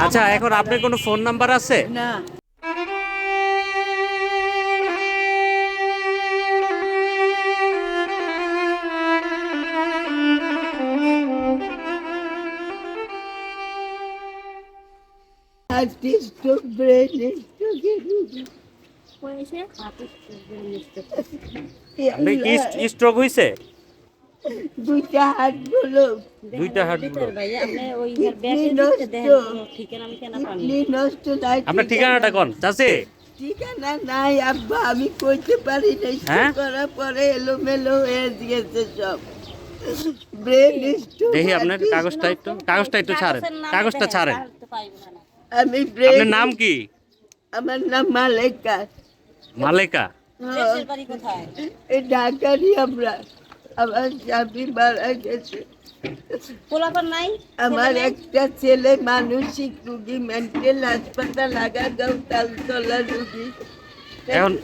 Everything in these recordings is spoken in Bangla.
আচ্ছা এখন আপনার কোনো ফোন নাম্বার আছে? না। আপনি কি স্ট্রোক হয়েছে দুইটা হাত বলো। দুইটা নষ্ট। নাই আপনার ঠিকানাটা কোন? চাচি? ঠিকানা নাই আব্বা আমি কইতে পারি না হ্যাঁ? করার পরে এলোমেলো হয়ে গেছে সব। দেখি আপনার কাগজটা একটু কাগজটা একটু ছাড়েন। কাগজটা ছাড়েন। আমি আপনার নাম কি? আমার নাম মালেকা। মালেকা। কোথায়? এই ঢাকারই আমরা। আমার স্বামী মারা গেছে। পোলাপান নাই? আমার একটা ছেলে মানসিক রুগী মেন্টাল হাসপাতাল আগাগাঁও তালতলা রুগী।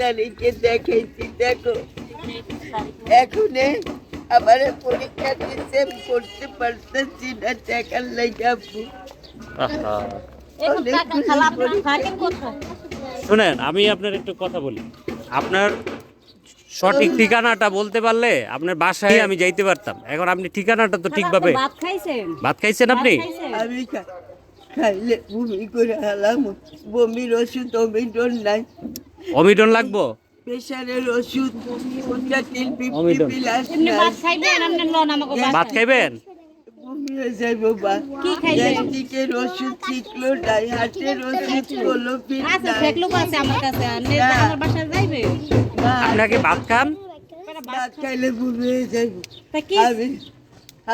তারিখে দেখাইছি দেখো। এখন আমার পরীক্ষা দিতে পড়তে পারতেছি না টাকার লাগে আপু আহা। এখন টাকা খালা আপনারা শুনেন আমি আপনার একটু কথা বলি। আপনার সঠিক ঠিকানাটা বলতে পারলে আপনার বাসায় আমি যাইতে পারতাম। এখন আপনি ঠিকানাটা তো ঠিকভাবে ভাত খাইছেন? ভাত খাইছেন আপনি? আমি খা- খাইলে বমি করে হালাম বমির ওষুধ অমিডন নাই। অমিডন লাগবো? প্রেশারের ওষুধ কোনটা তিন ফিফটি অমিডন। প্লাস এমনি ভাত খাইবেন? আপনি লন আমাকে ভাত ভাত খাইবেন? বমি হয়ে যায় বাবা কি খাইছেন? গ্যাস্ট্রিকের ওষুধ শিখলো নাই হার্টের ওষুধ কলোপিন আছে ফেকলুক আছে আমার কাছে। আর আমার বাসায় যাইবে? না, আপনাকে ভাত খান ভাত খাইলে বমি যায় তা কি? আমি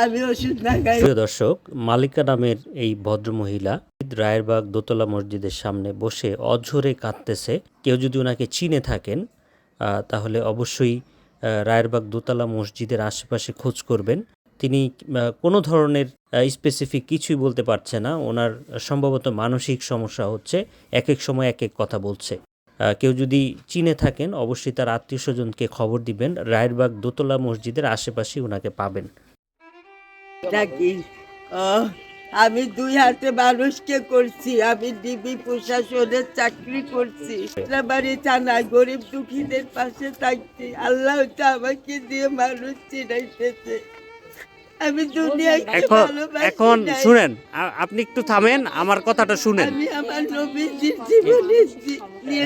আমি ওষুধ না খাই। প্রিয় দর্শক মালিকা নামের এই ভদ্রমহিলা রায়েরবাগ দোতলা মসজিদের সামনে বসে অঝরে কাঁদতেছে। কেউ যদি ওনাকে চিনে থাকেন তাহলে অবশ্যই রায়েরবাগ দোতলা মসজিদের আশেপাশে খোঁজ করবেন। তিনি কোনো ধরনের স্পেসিফিক কিছুই বলতে পারছে না। ওনার সম্ভবত মানসিক সমস্যা হচ্ছে এক এক সময় এক এক কথা বলছে। কেউ যদি চিনে থাকেন, অবশ্যই তার আত্মীয় স্বজনকে খবর দিবেন। রায়েরবাগ দোতলা মসজিদের আশেপাশে ওনাকে পাবেন। আমি দুই হাতে মানুষকে করছি, আমি ডিবি প্রশাসনের চাকরি করছি। বাড়ি থানায় গরিব দুঃখীদের পাশে থাকছি। আল্লাহ আমাকে দিয়ে মানুষ চিনাইতেছে। আমি দুনিয়াকে এখন এখন শুনেন আপনি একটু থামেন আমার কথাটা শুনেন। আমি আমার নবীজির জীবনে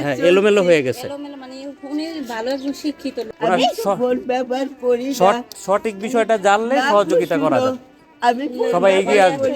হ্যাঁ এলোমেলো হয়ে গেছে। এলোমেলো মানে সঠিক বিষয়টা জানলে সহযোগিতা করা যায়। সবাই এগিয়ে আসবে।